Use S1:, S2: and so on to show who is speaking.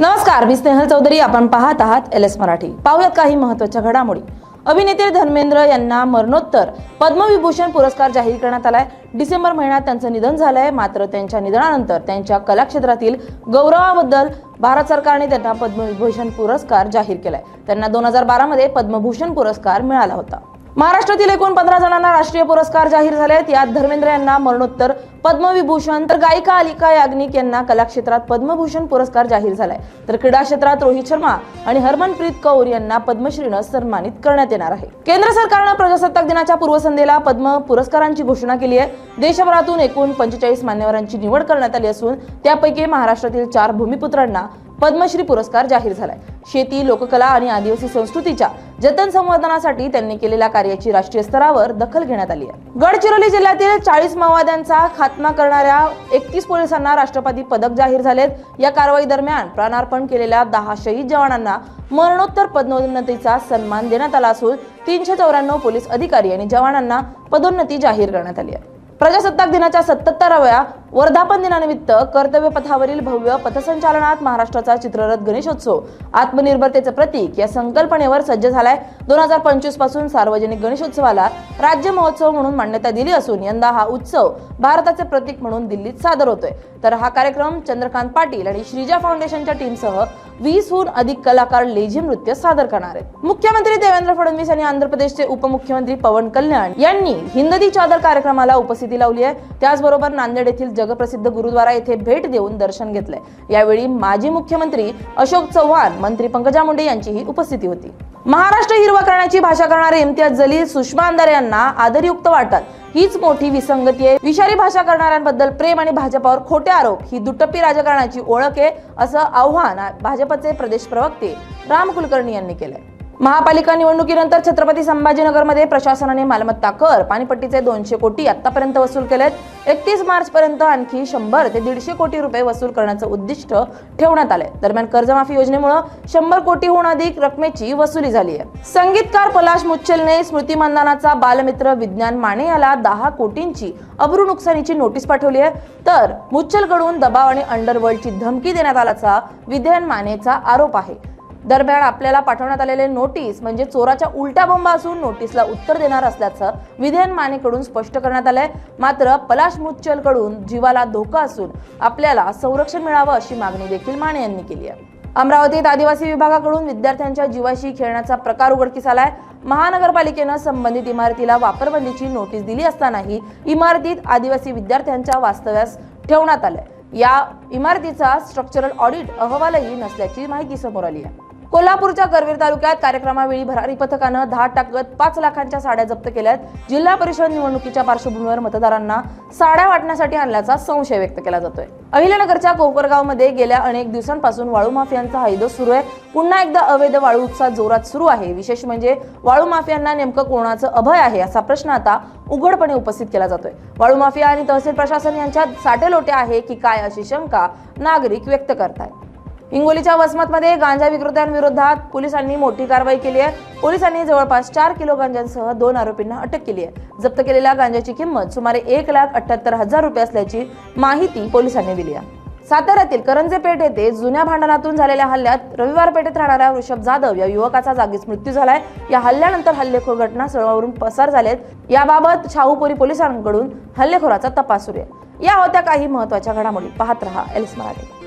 S1: नमस्कार मी स्नेहल चौधरी. आपण पाहत आहात एल एस मराठी. पाहूयात काही महत्त्वाच्या घडामोडी. अभिनेते धर्मेंद्र यांना मरणोत्तर. पद्मविभूषण पुरस्कार जाहीर करण्यात आलाय. डिसेंबर महिन्यात त्यांचं निधन झालंय. मात्र त्यांच्या निधनानंतर त्यांच्या कलाक्षेत्रातील गौरवाबद्दल भारत सरकारने त्यांना पद्मविभूषण पुरस्कार जाहीर केलाय. त्यांना दोन हजार बारामध्ये पद्मभूषण पुरस्कार मिळाला होता. महाराष्ट्रातील एकूण पंधरा जणांना राष्ट्रीय पुरस्कार जाहीर झाले आहेत यात धर्मेंद्र यांना मरणोत्तर पद्मविभूषण तर गायिका अलिका याग्निक यांना कलाक्षेत्रात पद्मभूषण पुरस्कार जाहीर झालाय. तर क्रीडा क्षेत्रात रोहित शर्मा आणि हरमनप्रीत कौर यांना पद्मश्रीनं सन्मानित करण्यात येणार आहे. केंद्र सरकारनं प्रजासत्ताक दिनाच्या पूर्वसंध्येला पद्म पुरस्कारांची घोषणा केली आहे. देशभरातून एकूण पंचेचाळीस मान्यवरांची निवड करण्यात आली असून त्यापैकी महाराष्ट्रातील चार भूमिपुत्रांना पद्मश्री पुरस्कार जाहीर झालाय. शेती लोककला आणि आदिवासी संस्कृतीच्या जतन संवर्धनासाठी त्यांनी केलेल्या कार्याची राष्ट्रीय स्तरावर दखल घेण्यात आली आहे. गडचिरोली जिल्ह्यातील चाळीस माओवाद्यांचा खात्मा करणाऱ्या एकतीस पोलिसांना राष्ट्रपती पदक जाहीर झालेत. या कारवाई दरम्यान प्राणार्पण केलेल्या दहा शहीद जवानांना मरणोत्तर पदोन्नतीचा सन्मान देण्यात आला असून तीनशे चौऱ्याण्णव पोलीस अधिकारी आणि जवानांना पदोन्नती जाहीर करण्यात आली आहे. प्रजासत्ताक दिनाच्या सत्तराव्या वर्धापन दिनानिमित्त कर्तव्य पथावरील भव्य पथसंचालनात महाराष्ट्राचा चित्ररथ गणेशोत्सव. आत्मनिर्भरतेचं प्रतीक या संकल्पनेवर सज्ज झालाय. दोन हजार पंचवीसपासून सार्वजनिक गणेशोत्सवाला राज्य महोत्सव म्हणून मान्यता दिली असून यंदा हा उत्सव भारताचे प्रतीक म्हणून दिल्लीत सादर होतोय. तर हा कार्यक्रम चंद्रकांत पाटील आणि श्रीजा फाउंडेशनच्या टीमसह वीसहून अधिक कलाकार लेझी नृत्य सादर करणार आहेत. मुख्यमंत्री देवेंद्र फडणवीस आणि आंध्र प्रदेशचे उपमुख्यमंत्री पवन कल्याण यांनी हिंददी चादर कार्यक्रमाला उपस्थिती लावली आहे. त्याचबरोबर नांदेड येथील जगप्रसिद्ध गुरुद्वारा येथे भेट देऊन दर्शन घेतलंय. यावेळी माजी मुख्यमंत्री अशोक चव्हाण मंत्री पंकजा मुंडे यांचीही उपस्थिती होती. महाराष्ट्र हिरवा करण्याची भाषा करणारे इम्तियाज जलील सुषमा अंधारे यांना आदरयुक्त वाटतात हीच मोठी विसंगती आहे. विषारी भाषा करणाऱ्यांबद्दल प्रेम आणि भाजपावर खोटे आरोप. ही दुटप्पी राजकारणाची ओळख आहे असं आव्हान भाजपचे प्रदेश प्रवक्ते राम कुलकर्णी यांनी केलंय. महापालिका निवडणुकीनंतर छत्रपती संभाजीनगरमध्ये प्रशासनाने मालमत्ता कर पाणीपट्टीचे दोनशे कोटी आतापर्यंत वसूल केलेत. एकतीस मार्च पर्यंत आणखी शंभर ते दीडशे कोटी रुपये वसूल करण्याचं उद्दिष्ट ठेवण्यात आलंय. दरम्यान कर्जमाफी योजनेमुळे शंभर कोटीहून अधिक रकमेची वसुली झाली आहे. संगीतकार पलाश मुच्छलने स्मृती मंदानाचा बालमित्र विज्ञान माने याला दहा कोटींची अब्रू नुकसानीची नोटीस पाठवली आहे. तर मुच्छलकडून दबाव आणि अंडरवर्ल्डची धमकी देण्यात आल्याचा विज्ञान मानेचा आरोप आहे. दरम्यान आपल्याला पाठवण्यात आलेले नोटीस म्हणजे चोराच्या उलट्या बंबा असून नोटीसला उत्तर देणार असल्याचं विधेयन मानेकडून स्पष्ट करण्यात आलंय. मात्र पलाश मुच्चलकडून जीवाला धोका असून आपल्याला संरक्षण मिळावं अशी मागणी देखील माने यांनी केली आहे. अमरावतीत आदिवासी विभागाकडून विद्यार्थ्यांच्या जीवाशी खेळण्याचा प्रकार उघडकीस आलाय. महानगरपालिकेनं संबंधित इमारतीला वापरबंदीची नोटीस दिली असतानाही इमारतीत आदिवासी विद्यार्थ्यांच्या वास्तव्यास ठेवण्यात आलंय. या इमारतीचा स्ट्रक्चरल ऑडिट अहवालही नसल्याची माहिती समोर आली आहे. कोल्हापूरच्या करवीर तालुक्यात कार्यक्रमावेळी भरारी पथकानं दहा टाकत पाच लाखांच्या साड्या जप्त केल्यात. जिल्हा परिषद निवडणुकीच्या पार्श्वभूमीवर मतदारांना साड्या वाटण्यासाठी आणल्याचा संशय व्यक्त केला जातोय. अहिल्यानगरच्या कोपरगावमध्ये गेल्या अनेक दिवसांपासून वाळू माफियांचा हैदोस सुरू आहे. पुन्हा एकदा अवैध वाळू उपसा जोरात सुरू आहे. विशेष म्हणजे वाळू माफियांना नेमकं कोणाचं अभय आहे असा प्रश्न आता उघडपणे उपस्थित केला जातोय. वाळू माफिया आणि तहसील प्रशासन यांच्यात साटेलोटे आहे की काय अशी शंका नागरिक व्यक्त करतायत. हिंगोलीच्या वसमतमध्ये गांजा विक्रेत्यांविरोधात पोलिसांनी मोठी कारवाई केली आहे. पोलिसांनी जवळपास चार किलो गांजांसह दोन आरोपींना अटक केली आहे. जप्त केलेल्या गांजाची किंमत सुमारे एक लाख अठ्याहत्तर हजार रुपये असल्याची माहिती पोलिसांनी दिली आहे. साताऱ्यातील करंजे पेठ येथे जुन्या भांडणातून झालेल्या हल्ल्यात रविवार पेठेत राहणाऱ्या ऋषभ जाधव या युवकाचा जागीच मृत्यू झालाय. या हल्ल्यानंतर हल्लेखोर घटनास्थळावरून पसार झालेत. याबाबत शाहूपुरी पोलिसांकडून हल्लेखोराचा तपास सुरू आहे. या होत्या काही महत्त्वाच्या घडामोडी. पाहत रहा एल्स मराठी.